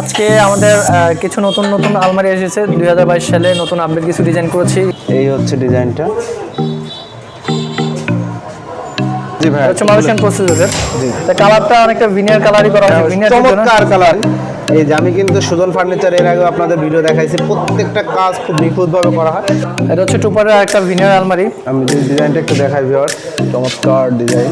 আজকে আমাদের কিছু নতুন নতুন আলমারি এসেছে। দুই হাজার বাইশ সালে নতুন আপডেট কিছু ডিজাইন করেছি। এই হচ্ছে ডিজাইনটা জি ভাই এটা হচ্ছে মালয়েশিয়ান প্রসিডিউরের জি। তা কালারটা অনেকটা ভিনিয়ার কালারই করা হয়েছে ভিনিয়ার চমৎকার কালার এই যে আমি কিন্তু সুজন ফার্নিচার এর আগে আপনাদের ভিডিও দেখাইছি প্রত্যেকটা কাজ খুব নিখুঁতভাবে করা হয়। এটা হচ্ছে টুপারের একটা ভিনিয়ার আলমারি। আমি ডিজাইনটা একটু দেখাই চমৎকার ডিজাইন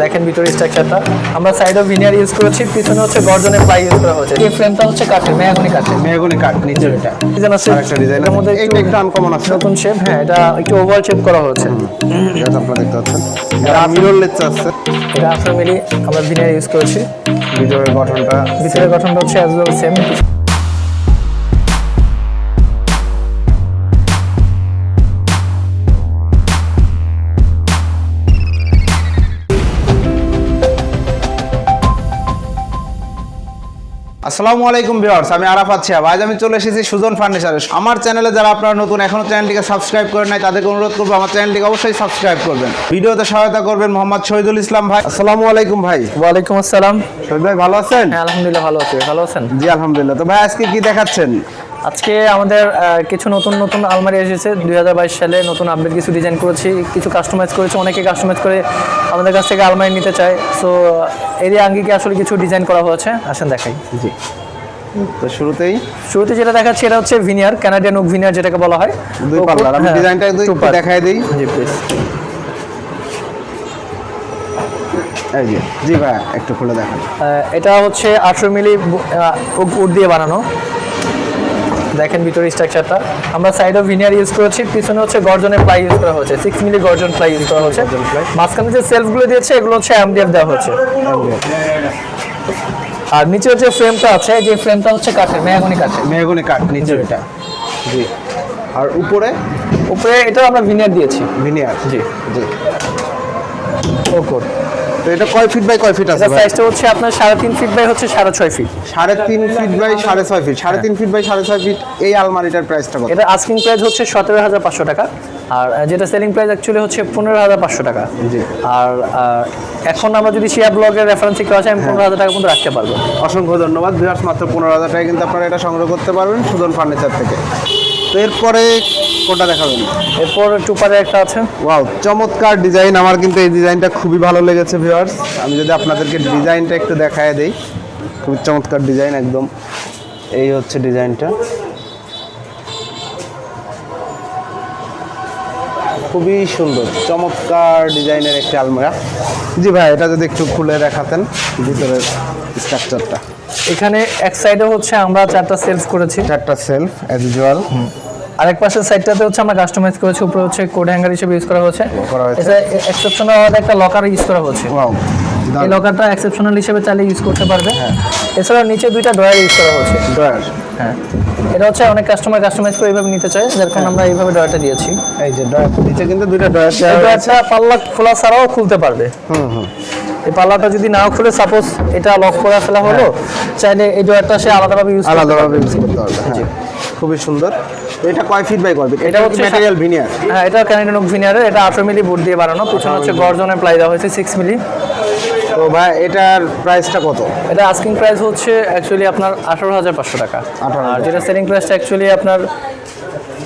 দেখেন ভিতরে স্ট্রাকচারটা আমরা সাইডে ভিনিয়ার ইউজ করেছি পিছনে হচ্ছে গর্জনের প্লাই ইউজ করা হয়েছে। এই ফ্রেমটা হচ্ছে কাঠের মেয়াগুনি কাঠের। মেহগুনি কাঠ নিচে এটা ডিজাইন আছে আরেকটা ডিজাইন এটার মধ্যে এইটা একটু আনকমন আছে। নতুন শেপ হ্যাঁ এটা একটু ওভার শেপ করা হয়েছে। এটা আপনারা দেখতে পাচ্ছেন। এটা মিরর লেস আছে। এটা মিলি আমরা ভিনিয়ার ইউজ করেছি। ভিতরের গঠনটা ভিতরের গঠনটা হচ্ছে অ্যাজ ওয়েল সেম আসসালামু আলাইকুম ভিউয়ার্স আমি আরাফাত সাহেব আজ আমি চলে এসেছি সুজন ফার্নিচারে আমার চ্যানেলে যারা আপনারা নতুন এখনও চ্যানেলটিকে সাবস্ক্রাইব করেন নাই তাদেরকে অনুরোধ করব আমার চ্যানেলটিকে অবশ্যই সাবস্ক্রাইব করবেন। ভিডিওতে সহায়তা করবেন মোহাম্মদ শহীদুল ইসলাম ভাই। আসসালামু আলাইকুম ভাই। ওয়ালাইকুম আসসালাম। শহীদ ভাই ভালো আছেন? হ্যাঁ আলহামদুলিল্লাহ ভালো আছি। ভালো আছেন? জি আলহামদুলিল্লাহ। তো ভাই আজকে কি দেখাচ্ছেন? আজকে আমাদের কিছু নতুন নতুন আলমারি এসেছে। দুই হাজার বাইশ সালে নতুন আপডেট কিছু ডিজাইন করেছি কিছু কাস্টমাইজ করেছি অনেকে কাস্টমাইজ করে আমাদের কাছ থেকে আলমারি নিতে চায়। সো এরই আঙ্গিকে আসলে কিছু ডিজাইন করা হয়েছে? আসেন দেখাই। জি। তো শুরুতেই? শুরুতে যেটা দেখাচ্ছি এটা হচ্ছে ভিনিয়ার কানাডিয়ান ওক ভিনিয়ার যেটাকে বলা হয়। দুই পাল্লার। আমি হ্যাঁ, ডিজাইনটা একটু দেখাই দিই। জি প্লিজ এই যে জি ভাই একটু খুলে দেখান। এটা হচ্ছে আঠেরো মিলি উড দিয়ে বানানো। দেখেন ভিতরে স্ট্রাকচারটা আমরা সাইডে ভিনিয়ার ইউজ করেছি পিছনে হচ্ছে গর্জনের প্লাই ইউজ করা হয়েছে সিক্স মিলি গর্জন প্লাই ইউজ করা হয়েছে মাঝখানে যে সেলফগুলো দিয়েছে এগুলো হচ্ছে এমডিএফ দেওয়া হচ্ছে। আর নিচে যে ফ্রেমটা আছে যে ফ্রেমটা হচ্ছে কাঠের মেয়াগুনি কাঠের। মেহগুনি কাঠ নিচে এটা। জি। আর উপরে? উপরে এটা আমরা ভিনিয়ার দিয়েছি। ভিনিয়ার জি। জি। ওকোর তো এটা কয় ফিট বাই কয় ফিট আছে সাইজটা হচ্ছে আপনার সাড়ে তিন ফিট বাই হচ্ছে সাড়ে ছয় ফিট সাড়ে তিন ফিট বাই সাড়ে ছয় ফিট সাড়ে তিন ফিট বাই সাড়ে ছয় ফিট এই আলমারিটার প্রাইসটা কত? এটা আস্কিং প্রাইস হচ্ছে সতেরো হাজার পাঁচশো টাকা। আর যেটা সেলিং প্রাইস অ্যাকচুয়ালি হচ্ছে পনেরো হাজার পাঁচশো টাকা। জি। আর এখন আমরা যদি শেয়ার ব্লগের রেফারেন্সে কেউ আছে আমি পনেরো হাজার টাকা পর্যন্ত রাখতে পারব। অসংখ্য ধন্যবাদ। ভিউয়ার্স মাত্র পনেরো হাজার টাকা কিন্তু আপনারা এটা সংগ্রহ করতে পারবেন সুদন ফার্নিচার থেকে। তো এরপরে কোনটা দেখাবেন? এরপর টুপারে একটা আছে। ওয়াও চমৎকার ডিজাইন। আমার কিন্তু এই ডিজাইনটা খুবই ভালো লেগেছে ভিউয়ার্স আমি যদি আপনাদেরকে ডিজাইনটা একটু দেখায় দেই খুবই চমৎকার ডিজাইন একদম। এই হচ্ছে ডিজাইনটা। খুবই সুন্দর চমৎকার ডিজাইনের একটি আলমারা। জি ভাই এটা যদি একটু খুলে দেখাতেন ভিতরের স্ট্রাকচারটা এখানে এক সাইডে হচ্ছে আমরা চারটা সেলফ করেছি। চারটা সেলফ অ্যাজ ইউজুয়াল আরেক পাশের সাইডটাতে হচ্ছে আমরা কাস্টমাইজ করেছি উপরে হচ্ছে কোড হ্যাঙ্গার হিসেবে ইউজ করা হয়েছে। এটা এক্সেপশনাল আলাদা একটা লকার ইউজ করা হয়েছে এই লকারটা এক্সেপশনাল হিসেবে চালিয়ে ইউজ করতে পারবে। এছাড়া নিচে দুইটা ড্রয়ার ইউজ করা হয়েছে ড্রয়ার হ্যাঁ। এটা হচ্ছে অনেক কাস্টমার কাস্টমাইজ করে এইভাবে নিতে চায় যার কারণে আমরা এইভাবে ড্রয়ারটা দিয়েছি। এই যে ড্রয়ার নিচে কিন্তু দুইটা ড্রয়ার ড্রয়ারটা পাল্লা খোলা ছাড়াও খুলতে পারবে। হুম হুম। এই পাল্লাটা যদি নাও খুলে সাপোজ এটা লক করে ফেলা হলো চাইলে এই ড্রয়ারটা সে আলাদাভাবে ইউজ আলাদাভাবে ইউজ করতে পারবে হ্যাঁ। খুবই সুন্দর। এটা কয় ফিট বাই ফিট এটা হচ্ছে ম্যাটেরিয়াল ভিনিয়ার হ্যাঁ এটা ক্যানাডিয়ান ওক ভিনিয়ারের এটা আঠারো মিলি বোর্ড দিয়ে বানানো। পিছনে হচ্ছে গর্জনের প্লাই দেওয়া হয়েছে সিক্স মিলি। তো ভাই এটার প্রাইসটা কত? এটা আস্কিং প্রাইস হচ্ছে অ্যাকচুয়ালি আপনার আঠারো হাজার পাঁচশো টাকা। 18,000 আর যেটা সেলিং প্রাইসটা অ্যাকচুয়ালি আপনার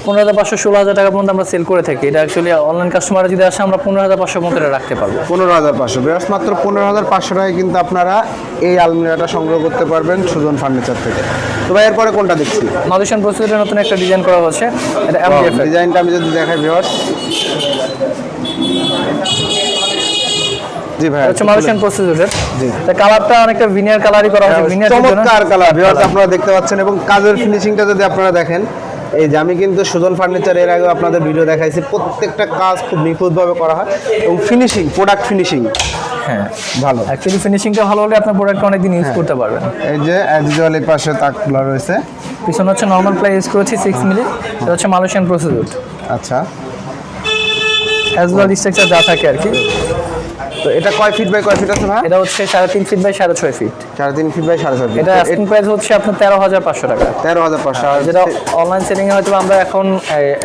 পনেরো হাজার পাঁচশো ষোলো হাজার টাকা পর্যন্ত আমরা সেল করে থাকি। এটা অ্যাকচুয়ালি অনলাইন কাস্টমার যদি আসে আমরা পনেরো হাজার পাঁচশো এটা রাখতে পারব। পনেরো হাজার পাঁচশো। বিরাট মাত্র পনেরো হাজার পাঁচশো টাকায় কিন্তু আপনারা এই আলমিরাটা সংগ্রহ করতে পারবেন সুজন ফার্নিচার থেকে। তো ভাই এরপরে কোনটা দেখছি? মালয়েশিয়ান প্রসিডিউরের নতুন একটা ডিজাইন করা হচ্ছে। এটা ডিজাইনটা আমি যদি দেখাই ভিওর্স জি ভাই হচ্ছে মালয়েশিয়ান প্রসিডিউরের জি। তা কালারটা অনেকটা ভিনিয়ার কালারই করা হচ্ছে ভিনিয়ার চমৎকার কালার ভিউয়ার্স আপনারা দেখতে পাচ্ছেন। এবং কাজের ফিনিশিংটা যদি আপনারা দেখেন এই যে আমি কিন্তু সুজন ফার্নিচার এর আগে আপনাদের ভিডিও দেখাইছি। প্রত্যেকটা কাজ খুব নিখুঁতভাবে করা হয় এবং ফিনিশিং প্রোডাক্ট ফিনিশিং হ্যাঁ। ভালো। অ্যাকচুয়ালি ফিনিশিংটা ভালো হলে আপনার প্রোডাক্টটা অনেকদিন ইউজ করতে পারবেন। এই যে অ্যাজ ইউজুয়াল এই পাশে তাকগুলো রয়েছে। পিছনে হচ্ছে নর্মাল প্লাই ইউজ করেছি সিক্স মিলি এটা হচ্ছে মালয়েশিয়ান প্রসিডিউর আচ্ছা। অ্যাজ ওয়েল স্ট্রাকচার যা থাকে আর কি। তো এটা কয় ফিট বাই কয় ফিট আছে ভাই? এটা হচ্ছে সাড়ে তিন ফিট বাই সাড়ে ছয় ফিট সাড়ে তিন ফিট বাই সাড়ে ছয় ফিট এটা আস্কিং প্রাইস হচ্ছে আপনার তেরো হাজার পাঁচশো টাকা। তেরো হাজার পাঁচশো। যেটা অনলাইন সেলিং এ হয়তো আমরা এখন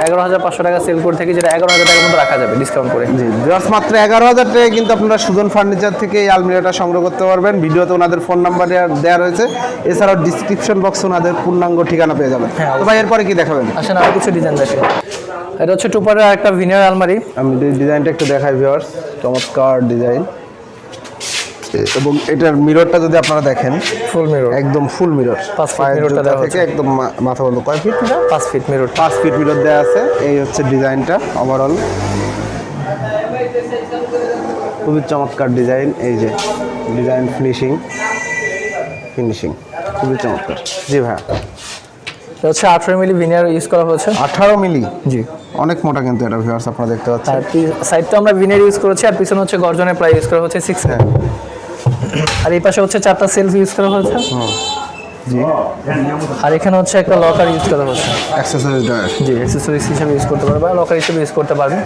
এগারো হাজার পাঁচশো টাকা সেল করে থাকি যেটা এগারো হাজার টাকার মতো রাখা যাবে ডিসকাউন্ট করে। জি জাস্ট মাত্র এগারো হাজার টাকায় কিন্তু আপনারা সুজন ফার্নিচার থেকে এই আলমিরাটা সংগ্রহ করতে পারবেন। ভিডিওতে ওনাদের ফোন নাম্বার দেওয়া রয়েছে। এছাড়াও ডিসক্রিপশন বক্সে ওনাদের পূর্ণাঙ্গ ঠিকানা পেয়ে যাবেন। হ্যাঁ, তো ভাই এরপরে কি দেখাবেন? আসেন আরও কিছু ডিজাইন দেখে। এটা হচ্ছে টুপারের একটা ভিনিয়ার আলমারি। আমি ডিজাইনটা একটু দেখাই ভিউয়ার্স চমৎকার ডিজাইন এবং এটার মিররটা যদি আপনারা দেখেন ফুল মিরর একদম ফুল মিরর পাঁচ feet mirror টা দেওয়া থেকে একদম মাথা বন্ধ। কয় ফিট মিরর পাঁচ ফিট মিরর পাঁচ ফিট মিরর দেওয়া আছে। এই হচ্ছে ডিজাইনটা ওভারঅল খুবই চমৎকার ডিজাইন এই যে ডিজাইন ফিনিশিং ফিনিশিং খুবই চমৎকার। জি ভাই এটা হচ্ছে আঠারো মিলি ভিনিয়ার ইউজ করা হয়েছে। আঠারো মিলি? জি। অনেক মোটা কিন্তু এটা ভিউয়ার্স আপনারা দেখতে পাচ্ছেন। আর সাইডটা আমরা ভিনিয়ার ইউজ করেছি আর পিছনে হচ্ছে গর্জনের প্রায় ইউজ করা হচ্ছে সিক্স হ্যাঁ। আর এই পাশে হচ্ছে চারটা সেলফ ইউজ করা হয়েছে। আর এখানে হচ্ছে একটা লকার ইউজ করা হচ্ছে। অ্যাক্সেসরিজ ডয়ার জি অ্যাক্সেসরিজ হিসেবে ইউজ করতে পারবে বা লকার হিসেবে ইউজ করতে পারবে।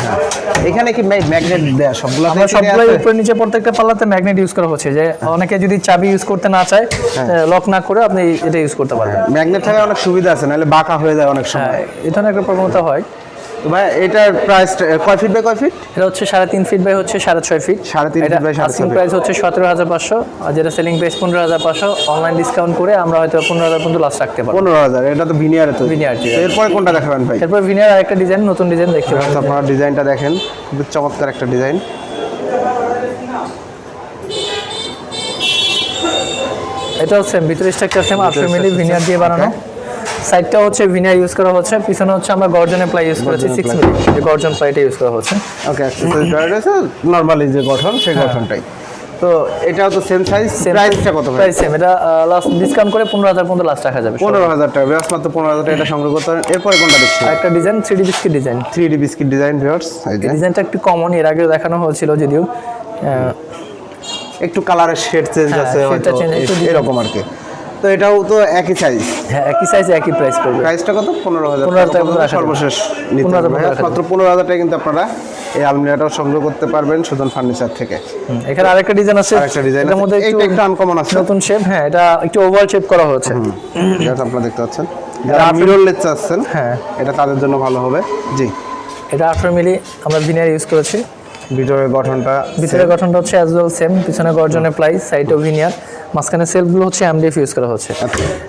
এখানে কি ম্যাগনেট দেয়া সবগুলো আমরা সবগুলোই উপরে নিচে প্রত্যেকটা পাল্লাতে ম্যাগনেট ইউজ করা হচ্ছে যে অনেকে যদি চাবি ইউজ করতে না চায় লক না করে আপনি এটা ইউজ করতে পারবেন। ম্যাগনেট থাকার অনেক সুবিধা আছে নাহলে বাঁকা হয়ে যায় অনেক সময়। হ্যাঁ এই একটা প্রবণতা হয়। ভাই এটার প্রাইস কয় ফিট বাই কয় ফিট এটা হচ্ছে সাড়ে তিন ফিট বাই হচ্ছে সাড়ে ছয় ফিট সাড়ে তিন feet by সাড়ে প্রাইস হচ্ছে সতেরো হাজার পাঁচশো। আর যেটা সেলিং প্রাইস পনেরো হাজার পাঁচশো। অনলাইন ডিসকাউন্ট করে আমরা হয়তো পনেরো হাজার পর্যন্ত লাস্ট রাখতে পারব। পনেরো হাজার এটা তো ভিনিয়ারে তো। তো এরপরে কোনটা দেখাবেন ভাই? এরপর ভিনিয়ার আরেকটা ডিজাইন নতুন ডিজাইন দেখতে তো পাচ্ছেন। আপনারা ডিজাইনটা দেখেন। খুবই চমৎকার একটা ডিজাইন এটাও সেম ভিতরে স্ট্রাকচার সেম আটশো মিলি ভিনিয়ার দিয়ে বানানো। সাইডটা হচ্ছে ভিনিয়ার ইউজ করা হচ্ছে পিছনে হচ্ছে আমরা গর্জনের প্লাই ইউজ করেছি সিক্স মিলি যে গর্জন প্লাইটা ইউজ করা হচ্ছে। ওকে নর্মালি যে গঠন সেই হ্যাঁ। গঠনটাই। তো এটাও তো সেম সাইজ প্রাইসটা কত প্রাইস সেম এটা লাস্ট ডিসকাউন্ট করে পনেরো হাজার পর্যন্ত লাস্ট রাখা যাবে পনেরো হাজার টাকা বৃহস্পতি মাত্র পনেরো হাজার টাকা এটা সংগ্রহ করতে পারেন এরপরে কোনটা দেখছি? একটা design three D biscuit design three D biscuit design viewers এই ডিজাইনটা একটু কমন এর আগেও দেখানো হয়েছিল যদিও। একটু কালারের শেড চেঞ্জ আছে এরকম আর কি। তো এটাও তো একই সাইজ হ্যাঁ একই সাইজ একই প্রাইস পড়বে। প্রাইসটা কত? পনেরো হাজার 15,000 টাকা টাকা রাখা যাবে। সর্বশেষ নিতে 15,000 হবে। মাত্র পনেরো হাজার টাকা কিন্তু আপনারা এই আলমিরাটাও সংগ্রহ করতে পারবেন সুজন ফার্নিচার থেকে। এখানে আরেকটা ডিজাইন আছে। আরেকটা ডিজাইন এর মধ্যে এইটা একটু আনকমন আছে। নতুন শেপ হ্যাঁ এটা একটু ওভার শেপ করা হয়েছে। যেটা আপনারা দেখতে পাচ্ছেন। যারা মিরর লেস চাচ্ছেন হ্যাঁ। এটা তাদের জন্য ভালো হবে। জি। এটা আঠারো মিলি আমরা ভিনিয়ার ইউজ করেছি। ভিতরের গঠনটা ভিতরের গঠনটা হচ্ছে অ্যাজ ওয়েল সেম পিছনে গর্জনের প্লাই সাইডও ভিনিয়ার মাঝখানে সেলফগুলো হচ্ছে এমডিএফ ইউজ করা হচ্ছে।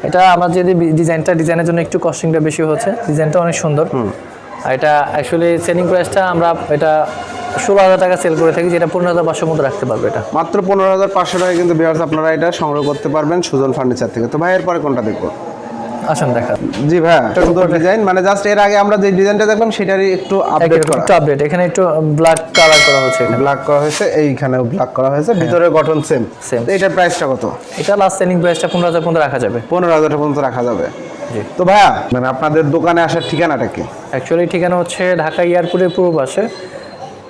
এটা আমার যদি ডিজাইনটা ডিজাইনের জন্য একটু কস্টিংটা বেশি হচ্ছে ডিজাইনটা অনেক সুন্দর। আর এটা অ্যাকচুয়ালি সেলিং প্রাইসটা আমরা এটা ষোলো হাজার টাকা সেল করে থাকি যেটা পনেরো হাজার পাঁচশোর মতো রাখতে পারবে এটা। মাত্র পনেরো হাজার পাঁচশো টাকা কিন্তু বিয়ার্স আপনারা এটা সংগ্রহ করতে পারবেন সুজন ফার্নিচার থেকে। তো ভাই এরপরে কোনটা দেখব? আসেন দেখা জি ভাই সুন্দর ডিজাইন মানে জাস্ট এর আগে আমরা যে ডিজাইনটা দেখলাম সেটারই একটু আপডেট করা একটু আপডেট এখানে একটু ব্ল্যাক কালার করা হচ্ছে এখানে। ব্ল্যাক করা হয়েছে এইখানেও ব্ল্যাক করা হয়েছে ভিতরের গঠন সেম Same. এটার প্রাইসটা কত? এটা লাস্ট সেলিং প্রাইসটা পনেরো হাজার পর্যন্ত রাখা যাবে। পনেরো হাজার টাকা পর্যন্ত রাখা যাবে। জি। তো ভাইয়া মানে আপনাদের দোকানে আসার ঠিকানাটা কি? অ্যাকচুয়ালি ঠিকানা হচ্ছে ঢাকা এয়ারপোর্টের পূর্ব পাশে।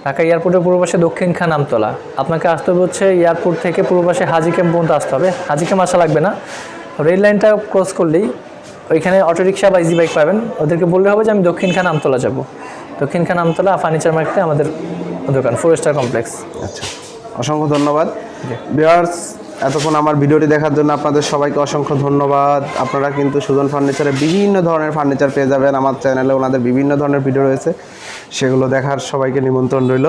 ঢাকা এয়ারপোর্টের পূর্ব পাশে দক্ষিণ খান আমতলা। আপনাকে আসতে হবে হচ্ছে এয়ারপোর্ট থেকে পূর্ব পাশে হাজি ক্যাম্প পর্যন্ত আসতে হবে। হাজি ক্যাম্প আসা লাগবে না। রেল লাইনটা ক্রস করলেই ওইখানে অটোরিকশা বা ইজি বাইক পাবেন। ওদেরকে বললে হবে যে আমি দক্ষিণ খান আমতলা যাব। দক্ষিণ খান আমতলা ফার্নিচার মার্কেটে আমাদের দোকান ফোর স্টার কমপ্লেক্স আচ্ছা অসংখ্য ধন্যবাদ। বিয়ার্স এতক্ষণ আমার ভিডিওটি দেখার জন্য আপনাদের সবাইকে অসংখ্য ধন্যবাদ। আপনারা কিন্তু সুজন ফার্নিচারে বিভিন্ন ধরনের ফার্নিচার পেয়ে যাবেন। আমার চ্যানেলে ওনাদের বিভিন্ন ধরনের ভিডিও রয়েছে। সেগুলো দেখার সবাইকে নিমন্ত্রণ রইল।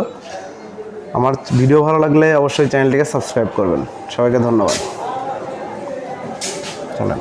আমার ভিডিও ভালো লাগলে অবশ্যই চ্যানেলটিকে সাবস্ক্রাইব করবেন। সবাইকে ধন্যবাদ। চলেন।